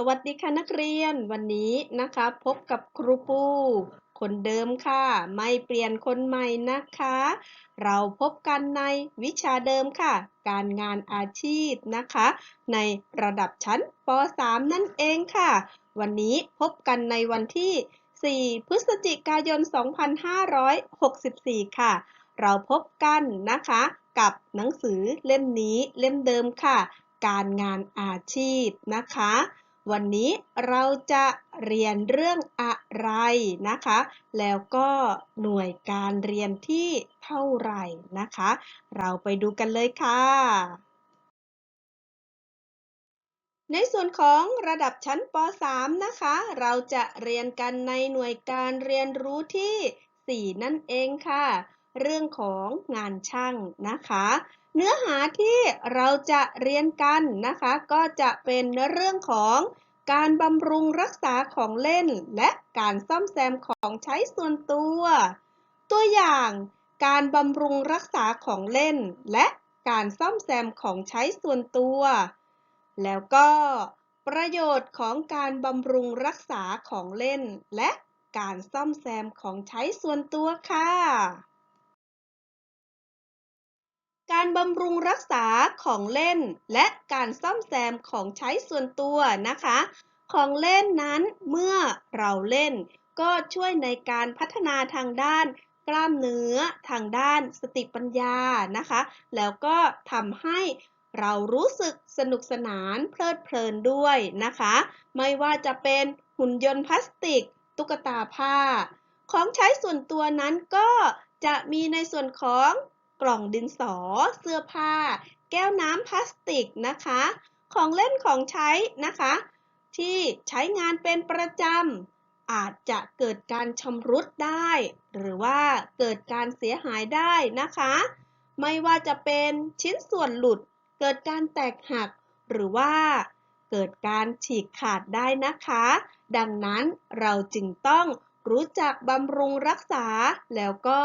สวัสดีค่ะนักเรียนวันนี้นะคะ พบกับครูปู คนเดิมค่ะ ไม่เปลี่ยนคนใหม่นะคะ เราพบกันในวิชาเดิมค่ะ การงานอาชีพนะคะ ในระดับชั้นป .3 นั่นเองค่ะ วันนี้พบกันในวันที่ 4 พฤศจิกายน 2564 ค่ะ เราพบกันนะคะ กับหนังสือเล่มนี้เล่มเดิมค่ะ การงานอาชีพนะคะ วันนี้เราจะเรียนเรื่องอะไรนะคะ แล้วก็หน่วยการเรียนที่เท่าไหร่นะคะ เราไปดูกันเลยค่ะ ในส่วนของระดับชั้นป .3 นะคะ เราจะเรียนกันในหน่วยการเรียนรู้ที่ 4 นั่นเองค่ะ เรื่องของงานช่างนะคะ เนื้อหาที่เราจะเรียนกันนะคะ ก็จะเป็นเรื่องของการบำรุงรักษาของเล่น และการซ่อมแซมของใช้ส่วนตัว ตัวอย่างการบำรุงรักษาของเล่น และการซ่อมแซมของใช้ส่วนตัว แล้วก็ประโยชน์ของการบำรุงรักษาของเล่น และการซ่อมแซมของใช้ส่วนตัวค่ะ การบำรุงรักษาของเล่น และการซ่อมแซมของใช้ส่วนตัวนะคะ ของเล่นนั้นเมื่อเราเล่น ก็ช่วยในการพัฒนาทางด้านกล้ามเนื้อทางด้านสติปัญญานะคะ แล้วก็ทำให้เรารู้สึกสนุกสนานเพลิดเพลินด้วยนะคะ ไม่ว่าจะเป็นหุ่นยนต์พลาสติก ตุ๊กตาผ้า ของใช้ส่วนตัวนั้นก็จะมีในส่วนของ กล่องดินสอ เสื้อผ้า แก้วน้ำพลาสติกนะคะ ของเล่นของใช้นะคะ ที่ใช้งานเป็นประจำอาจจะเกิดการชำรุดได้ หรือว่าเกิดการเสียหายได้นะคะ ไม่ว่าจะเป็นชิ้นส่วนหลุด เกิดการแตกหัก หรือว่าเกิดการฉีกขาดได้นะคะ ดังนั้นเราจึงต้องรู้จักบำรุงรักษาแล้วก็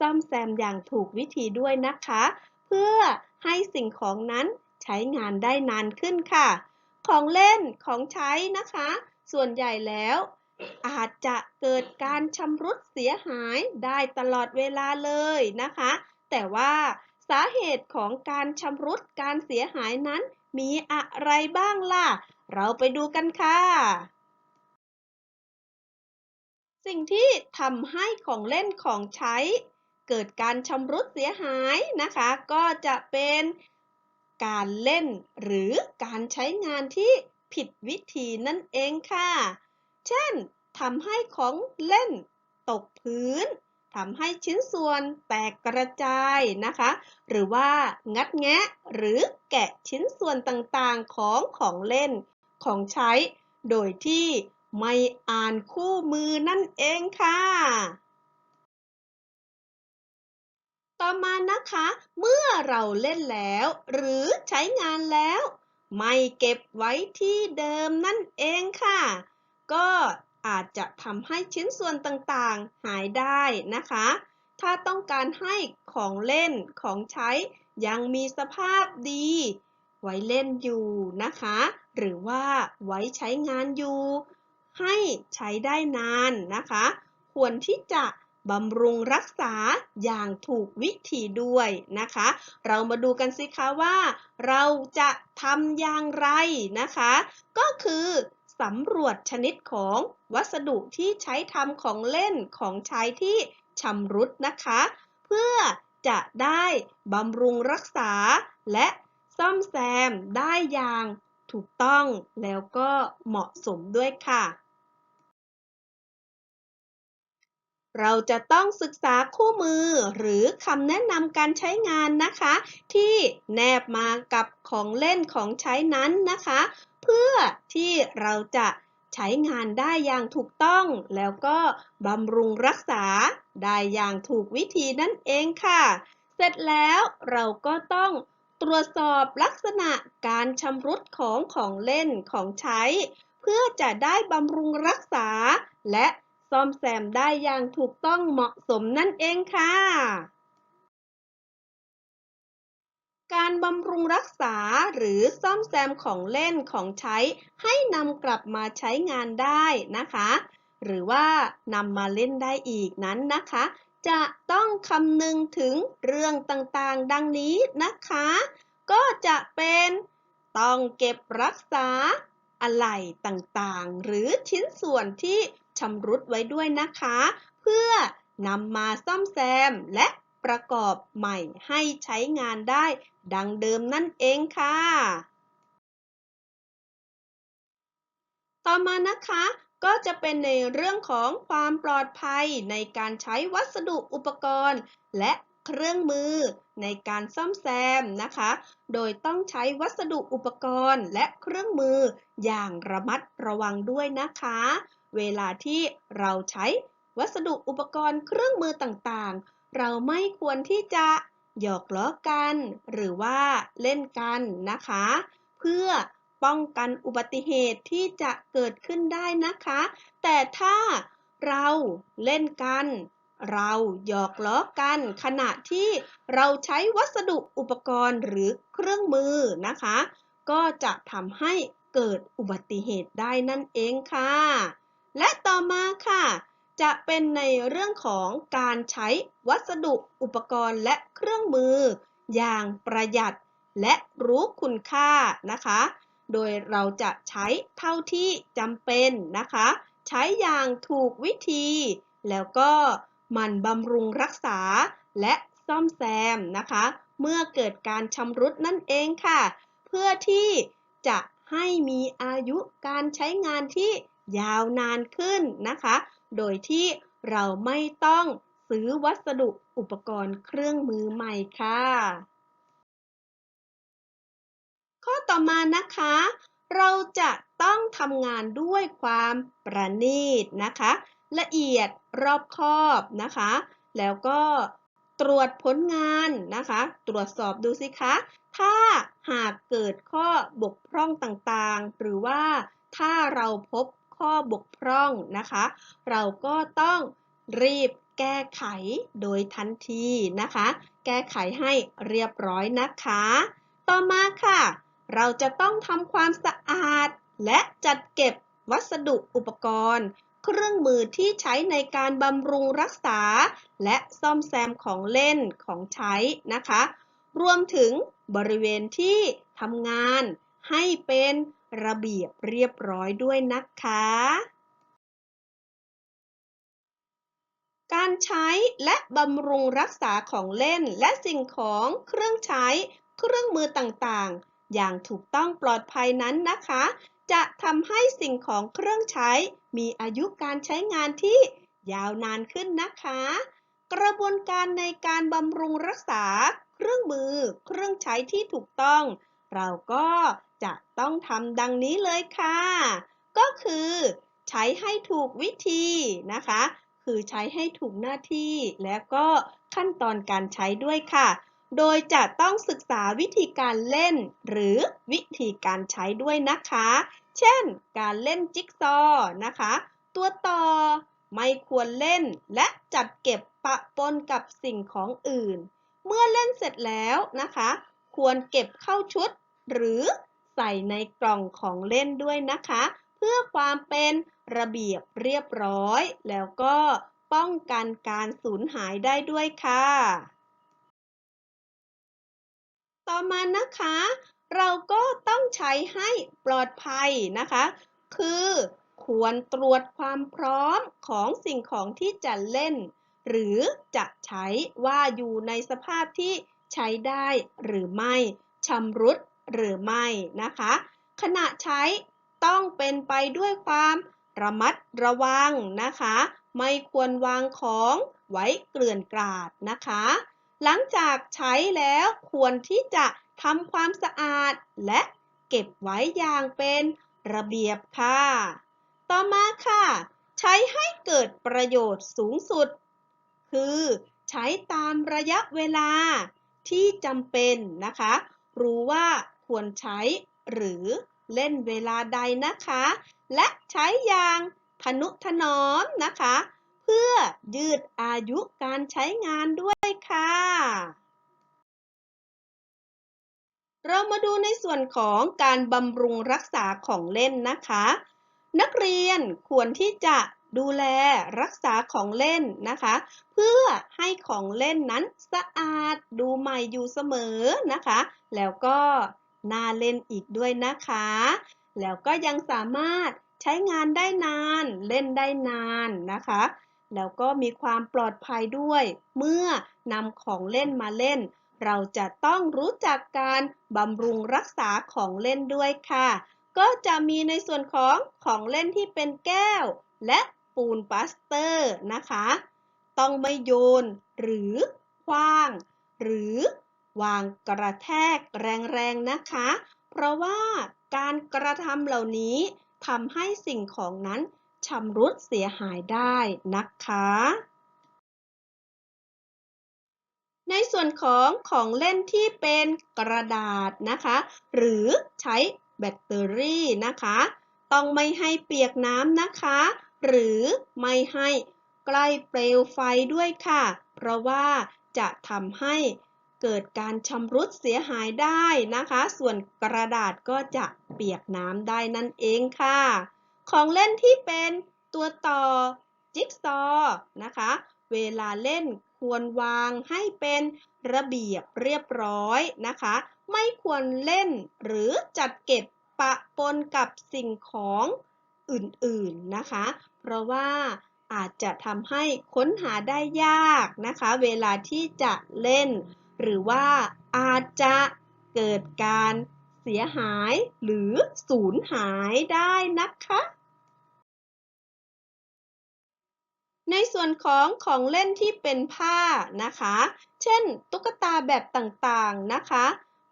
ซ่อมแซมอย่างถูกวิธีด้วยนะคะ เพื่อให้สิ่งของนั้นใช้งานได้นานขึ้นค่ะ ของเล่นของใช้นะคะ ส่วนใหญ่แล้ว อาจจะเกิดการชำรุดเสียหายได้ตลอดเวลาเลยนะคะ แต่ว่าสาเหตุของการชำรุดการเสียหายนั้นมีอะไรบ้างล่ะ เราไปดูกันค่ะ สิ่งที่ทำให้ของเล่นของใช้ เกิดการชำรุดเสียหายนะคะ ก็จะเป็นการเล่นหรือการใช้งานที่ผิดวิธีนั่นเองค่ะ เช่นทำให้ของเล่นตกพื้นทำให้ชิ้นส่วนแตกกระจายนะคะ หรือว่างัดแงะหรือแกะชิ้นส่วนต่างๆของของเล่นของใช้ โดยที่ไม่อ่านคู่มือนั่นเองค่ะ ต่อมานะคะ เมื่อเราเล่นแล้ว หรือใช้งานแล้ว ไม่เก็บไว้ที่เดิมนั่นเองค่ะ ก็อาจจะทำให้ชิ้นส่วนต่างๆ หายได้นะคะ ถ้าต้องการให้ของเล่นของใช้ยังมีสภาพดี ไว้เล่นอยู่นะคะ หรือว่าไว้ใช้งานอยู่ ให้ใช้ได้นานนะคะ ควรที่จะ บำรุงรักษาอย่างถูกวิธีด้วยนะคะ เรามาดูกันสิคะว่า เราจะทำอย่างไรนะคะ ก็คือสำรวจชนิดของวัสดุที่ใช้ทำของเล่นของใช้ที่ชำรุดนะคะ เพื่อจะได้บำรุงรักษาและซ่อมแซมได้อย่างถูกต้องแล้วก็เหมาะสมด้วยค่ะ เราจะต้องศึกษาคู่มือหรือคำแนะนำการใช้งานนะคะ ที่แนบมากับของเล่นของใช้นั้นนะคะ เพื่อที่เราจะใช้งานได้อย่างถูกต้อง แล้วก็บำรุงรักษาได้อย่างถูกวิธีนั่นเองค่ะ เสร็จแล้วเราก็ต้องตรวจสอบลักษณะการชำรุดของของเล่นของใช้ เพื่อจะได้บำรุงรักษาและ ซ่อมแซมได้อย่างถูกต้องเหมาะสมนั่นเองค่ะ การบำรุงรักษาหรือซ่อมแซมของเล่นของใช้ให้นำกลับมาใช้งานได้นะคะ หรือว่านำมาเล่นได้อีกนั้นนะคะ จะต้องคำนึงถึงเรื่องต่างๆ ดังนี้นะคะ ก็จะเป็นต้องเก็บรักษาอะไหล่ต่างๆ หรือชิ้นส่วนที่ ชำรุดไว้ด้วยนะคะ เพื่อนำมาซ่อมแซมและประกอบใหม่ให้ใช้งานได้ ดังเดิมนั่นเองค่ะ ต่อมานะคะก็จะเป็นในเรื่องของความปลอดภัยในการใช้วัสดุอุปกรณ์ และเครื่องมือในการซ่อมแซมนะคะ โดยต้องใช้วัสดุอุปกรณ์และเครื่องมืออย่างระมัดระวังด้วยนะคะ เวลาที่เราใช้วัสดุอุปกรณ์เครื่องมือต่างๆ เราไม่ควรที่จะหยอกล้อกัน หรือว่าเล่นกันนะคะ เพื่อป้องกันอุบัติเหตุที่จะเกิดขึ้นได้นะคะ แต่ถ้าเราเล่นกัน เราหยอกล้อกัน ขณะที่เราใช้วัสดุอุปกรณ์หรือเครื่องมือนะคะ ก็จะทำให้เกิดอุบัติเหตุได้นั่นเองค่ะ และต่อมาค่ะ จะเป็นในเรื่องของการใช้วัสดุอุปกรณ์และเครื่องมือ อย่างประหยัดและรู้คุณค่านะคะ โดยเราจะใช้เท่าที่จำเป็นนะคะ ใช้อย่างถูกวิธี แล้วก็มันบำรุงรักษาและซ่อมแซมนะคะ เมื่อเกิดการชำรุดนั่นเองค่ะ เพื่อที่จะให้มีอายุการใช้งานที่ยาวนานขึ้นนะคะ โดยที่เราไม่ต้องซื้อวัสดุอุปกรณ์เครื่องมือใหม่ค่ะ ข้อต่อมานะคะ เราจะต้องทำงานด้วยความประณีตนะคะ ละเอียดรอบคอบนะคะ แล้วก็ตรวจผลงานนะคะ ตรวจสอบดูสิคะ ถ้าหากเกิดข้อบกพร่องต่างๆ หรือว่าถ้าเราพบ ข้อบกพร่องนะคะ เราก็ต้องรีบแก้ไขโดยทันทีนะคะ แก้ไขให้เรียบร้อยนะคะ ต่อมาค่ะ เราจะต้องทำความสะอาด และจัดเก็บวัสดุอุปกรณ์ เครื่องมือที่ใช้ในการบำรุงรักษา และซ่อมแซมของเล่นของใช้นะคะ รวมถึงบริเวณที่ทำงานให้เป็น ระเบียบเรียบร้อยด้วยนะคะ การใช้และบำรุงรักษาของเล่นและสิ่งของเครื่องใช้ เครื่องมือต่างๆ อย่างถูกต้องปลอดภัยนั้นนะคะ จะทำให้สิ่งของเครื่องใช้ มีอายุการใช้งานที่ยาวนานขึ้นนะคะ กระบวนการในการบำรุงรักษา เครื่องมือ เครื่องใช้ที่ถูกต้อง เราก็ จะต้องทำดังนี้เลยค่ะ ก็คือ ใช้ให้ถูกวิธีนะคะ คือใช้ให้ถูกหน้าที่และก็ขั้นตอนการใช้ด้วยค่ะ โดยจะต้องศึกษาวิธีการเล่น หรือวิธีการใช้ด้วยนะคะ เช่น การเล่นจิ๊กซอว์นะคะ ตัวต่อไม่ควรเล่นและจัดเก็บปะปนกับสิ่งของอื่น เมื่อเล่นเสร็จแล้วนะคะ ควรเก็บเข้าชุด หรือ ส่ในกล่องของเล่นด้วยนะคะ เพื่อความเป็นระเบียบเรียบร้อย แล้วก็ป้องกันการสูญหายได้ด้วยค่ะ ต่อมานะคะ เราก็ต้องใช้ให้ปลอดภัยนะคะ คือควรตรวจความพร้อมของสิ่งของที่จะเล่น หรือจะใช้ว่าอยู่ในสภาพที่ใช้ได้หรือไม่ชำรุด หรือไม่นะคะ ขณะใช้ต้องเป็นไปด้วยความระมัดระวังนะคะ ไม่ควรวางของไว้เกลื่อนกลาดนะคะ หลังจากใช้แล้วควรที่จะทำความสะอาดและเก็บไว้อย่างเป็นระเบียบค่ะ ต่อมาค่ะ ใช้ให้เกิดประโยชน์สูงสุด คือใช้ตามระยะเวลาที่จำเป็นนะคะ รู้ว่า ควรใช้ หรือเล่นเวลาใดนะคะ และใช้อย่างทนุถนอมนะคะ เพื่อยืดอายุการใช้งานด้วยค่ะ เรามาดูในส่วนของการบำรุงรักษาของเล่นนะคะ นักเรียนควรที่จะดูแลรักษาของเล่นนะคะ เพื่อให้ของเล่นนั้นสะอาดดูใหม่อยู่เสมอนะคะ แล้วก็ น่าเล่นอีกด้วยนะคะ แล้วก็ยังสามารถใช้งานได้นาน เล่นได้นานนะคะ แล้วก็มีความปลอดภัยด้วย เมื่อนำของเล่นมาเล่น เราจะต้องรู้จักการบำรุงรักษาของเล่นด้วยค่ะ ก็จะมีในส่วนของของเล่นที่เป็นแก้ว และปูนปลาสเตอร์นะคะ ต้องไม่โยน หรือคว้าง หรือ วางกระแทกแรงๆนะคะ เพราะว่าการกระทำเหล่านี้ทำให้สิ่งของนั้นชำรุดเสียหายได้นะคะ ในส่วนของของเล่นที่เป็นกระดาษนะคะ หรือใช้แบตเตอรี่นะคะ ต้องไม่ให้เปียกน้ำนะคะ หรือไม่ให้ใกล้เปลวไฟด้วยค่ะ เพราะว่าจะทำให้ เกิดการชำรุดเสียหายได้นะคะ ส่วนกระดาษก็จะเปียกน้ำได้นั่นเองค่ะ ของเล่นที่เป็นตัวต่อจิ๊กซอว์นะคะ เวลาเล่นควรวางให้เป็นระเบียบเรียบร้อยนะคะ ไม่ควรเล่นหรือจัดเก็บปะปนกับสิ่งของอื่นๆนะคะ เพราะว่าอาจจะทำให้ค้นหาได้ยากนะคะ เวลาที่จะเล่น หรือว่าอาจจะเกิดการเสียหายหรือสูญหายได้นะคะ ในส่วนของของเล่นที่เป็นผ้านะคะ เช่น ตุ๊กตาแบบต่างๆนะคะ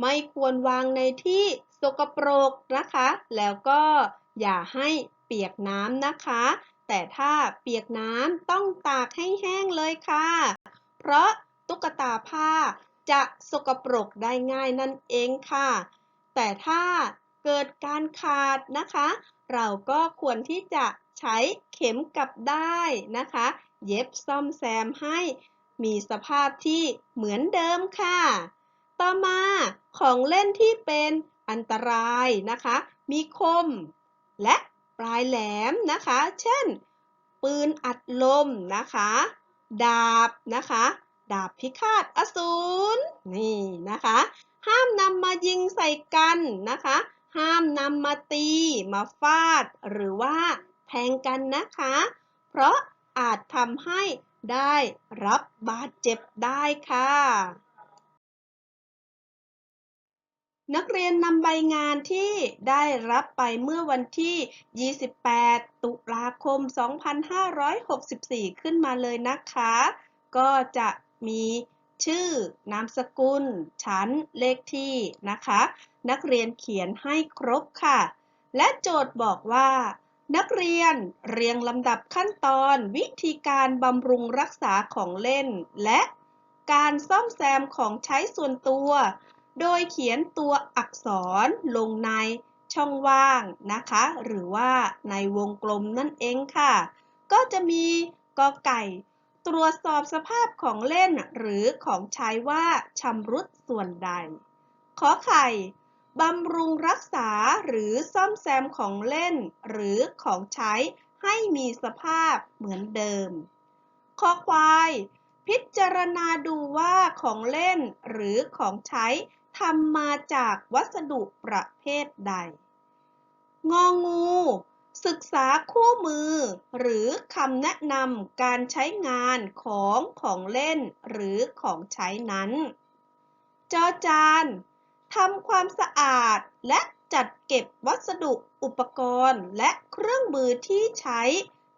ไม่ควรวางในที่สกปรกนะคะ แล้วก็อย่าให้เปียกน้ำนะคะ แต่ถ้าเปียกน้ำต้องตากให้แห้งเลยค่ะ เพราะตุ๊กตาผ้า จะสกปรกได้ง่ายนั่นเองค่ะ แต่ถ้าเกิดการขาดนะคะ เราก็ควรที่จะใช้เข็มกลับได้นะคะ เย็บซ่อมแซมให้มีสภาพที่เหมือนเดิมค่ะ ต่อมาของเล่นที่เป็นอันตรายนะคะ มีคม และปลายแหลมนะคะ เช่น ปืนอัดลมนะคะ ดาบนะคะ ดาบพิฆาตอสูรนี่นะคะ ห้ามนำมายิงใส่กันนะคะ ห้ามนำมาตี มาฟาด หรือว่าแทงกันนะคะ เพราะอาจทำให้ได้รับบาดเจ็บได้ค่ะ นักเรียนนำใบงานที่ได้รับไปเมื่อวันที่ 28 ตุลาคม 2564 ขึ้นมาเลยนะคะ ก็จะ มีชื่อนามสกุล ชั้น เลขที่นะคะ นักเรียนเขียนให้ครบค่ะ และโจทย์บอกว่า นักเรียนเรียงลำดับขั้นตอนวิธีการบำรุงรักษาของเล่น และการซ่อมแซมของใช้ส่วนตัว โดยเขียนตัวอักษรลงในช่องว่างนะคะ หรือว่าในวงกลมนั่นเองค่ะ ก็จะมีกอไก่ ตรวจสอบสภาพของเล่นหรือของใช้ว่าชำรุดส่วนใด ขอไข่บำรุงรักษาหรือซ่อมแซมของเล่น หรือของใช้ให้มีสภาพเหมือนเดิมคอควาย พิจารณาดูว่าของเล่นหรือของใช้ทำมาจากวัสดุประเภทใด งองู ศึกษาคู่มือ หรือคำแนะนำการใช้งานของของเล่นหรือของใช้นั้น จอจานทำความสะอาดและจัดเก็บวัสดุอุปกรณ์และเครื่องมือที่ใช้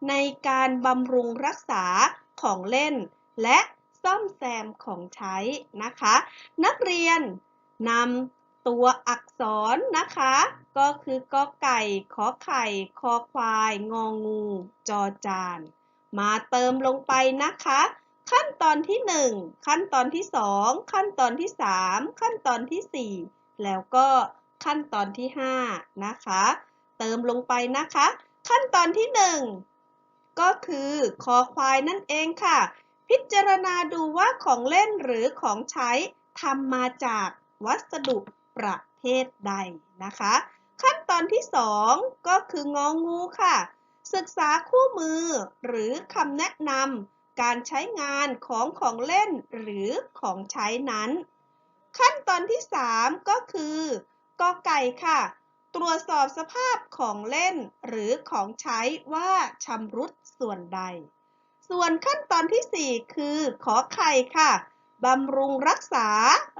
ในการบำรุงรักษาของเล่น และซ่อมแซมของใช้นะคะ นักเรียนนำ ตัวอักษรนะคะ ก็คือกอไก่ขอไข่ คอควาย งองู จอจาน มาเติมลงไปนะคะ ขั้นตอนที่ 1 ขั้นตอนที่ 2 ขั้นตอนที่ 3 ขั้นตอนที่ 4 แล้วก็ขั้นตอนที่ 5 นะคะ เติมลงไปนะคะ ขั้นตอนที่ 1 ก็คือคอควายนั่นเองค่ะ พิจารณาดูว่าของเล่นหรือของใช้ทำมาจากวัสดุ ประเภทใดนะคะ ขั้นตอนที่ 2 ก็คืององูค่ะ ศึกษาคู่มือหรือคำแนะนำการใช้งานของของเล่นหรือของใช้นั้น ขั้นตอนที่ 3 ก็คือกอไก่ค่ะ ตรวจสอบสภาพของเล่นหรือของใช้ว่าชำรุดส่วนใด ส่วนขั้นตอนที่ 4 คือขอไข่ค่ะ บำรุงรักษา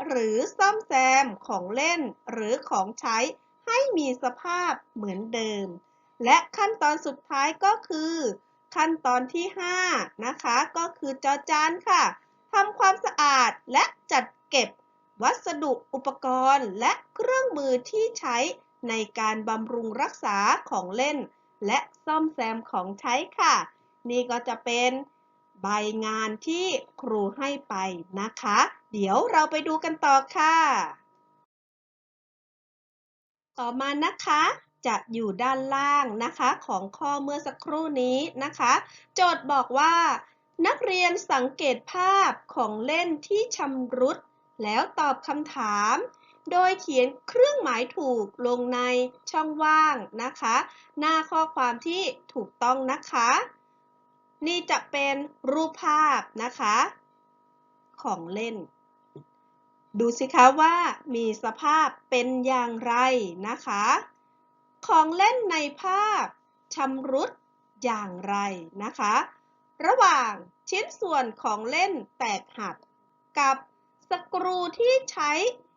หรือซ่อมแซมของเล่นหรือของใช้ให้มีสภาพเหมือนเดิม และขั้นตอนสุดท้ายก็คือ ขั้นตอนที่ 5 นะคะ ก็คือจอจานค่ะทำความสะอาดและจัดเก็บวัสดุอุปกรณ์และเครื่องมือที่ใช้ในการบำรุงรักษาของเล่น และซ่อมแซมของใช้ค่ะ นี่ก็จะเป็น ใบงานที่ครูให้ไปนะคะ เดี๋ยวเราไปดูกันต่อค่ะ ต่อมานะคะจะอยู่ด้านล่างนะคะของข้อเมื่อสักครู่นี้นะคะ โจทย์บอกว่า นักเรียนสังเกตภาพของเล่นที่ชำรุด แล้วตอบคำถาม โดยเขียนเครื่องหมายถูกลงในช่องว่างนะคะ หน้าข้อความที่ถูกต้องนะคะ นี่จะเป็นรูปภาพนะคะ ของเล่น ดูสิคะว่ามีสภาพเป็นอย่างไรนะคะ ของเล่นในภาพชำรุดอย่างไรนะคะ ระหว่างชิ้นส่วนของเล่นแตกหักกับสกรูที่ใช้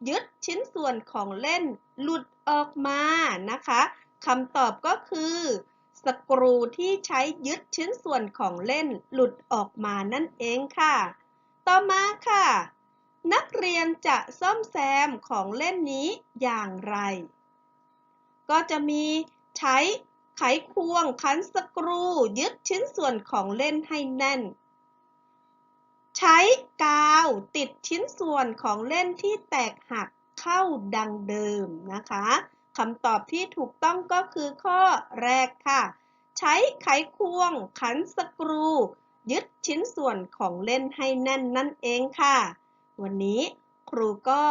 ยึดชิ้นส่วนของเล่นหลุดออกมานะคะคำตอบก็คือ สกรูที่ใช้ยึดชิ้นส่วนของเล่นหลุดออกมานั่นเองค่ะ ต่อมาค่ะ นักเรียนจะซ่อมแซมของเล่นนี้อย่างไร ก็จะมีใช้ไขควงขันสกรูยึดชิ้นส่วนของเล่นให้แน่น ใช้กาวติดชิ้นส่วนของเล่นที่แตกหักเข้าดังเดิมนะคะ คำตอบที่ถูกต้องก็คือข้อแรกค่ะ ใช้ไขควงขันสกรู ยึดชิ้นส่วนของเล่นให้แน่นนั่นเองค่ะ วันนี้ครูก็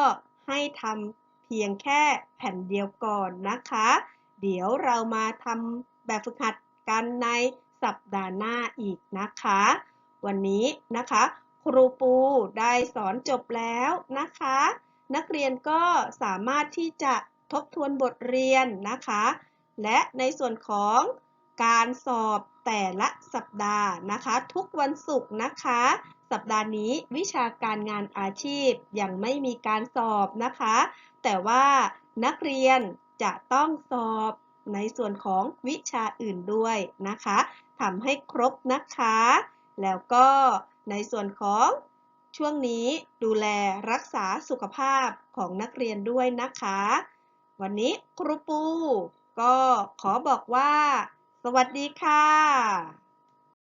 ให้ทำเพียงแค่แผ่นเดียวก่อนนะคะ เดี๋ยวเรามาทำแบบฝึกหัดกันในสัปดาห์หน้าอีกนะคะ วันนี้นะคะ ครูปูได้สอนจบแล้วนะคะ นักเรียนก็สามารถที่จะ ทบทวนบทเรียนนะคะ และในส่วนของการสอบแต่ละสัปดาห์นะคะ ทุกวันศุกร์นะคะ สัปดาห์นี้วิชาการงานอาชีพยังไม่มีการสอบนะคะ แต่ว่านักเรียนจะต้องสอบในส่วนของวิชาอื่นด้วยนะคะทำให้ครบนะคะ แล้วก็ในส่วนของช่วงนี้ดูแลรักษาสุขภาพของนักเรียนด้วยนะคะ วันนี้ครูปูก็ขอบอกว่า สวัสดีค่ะ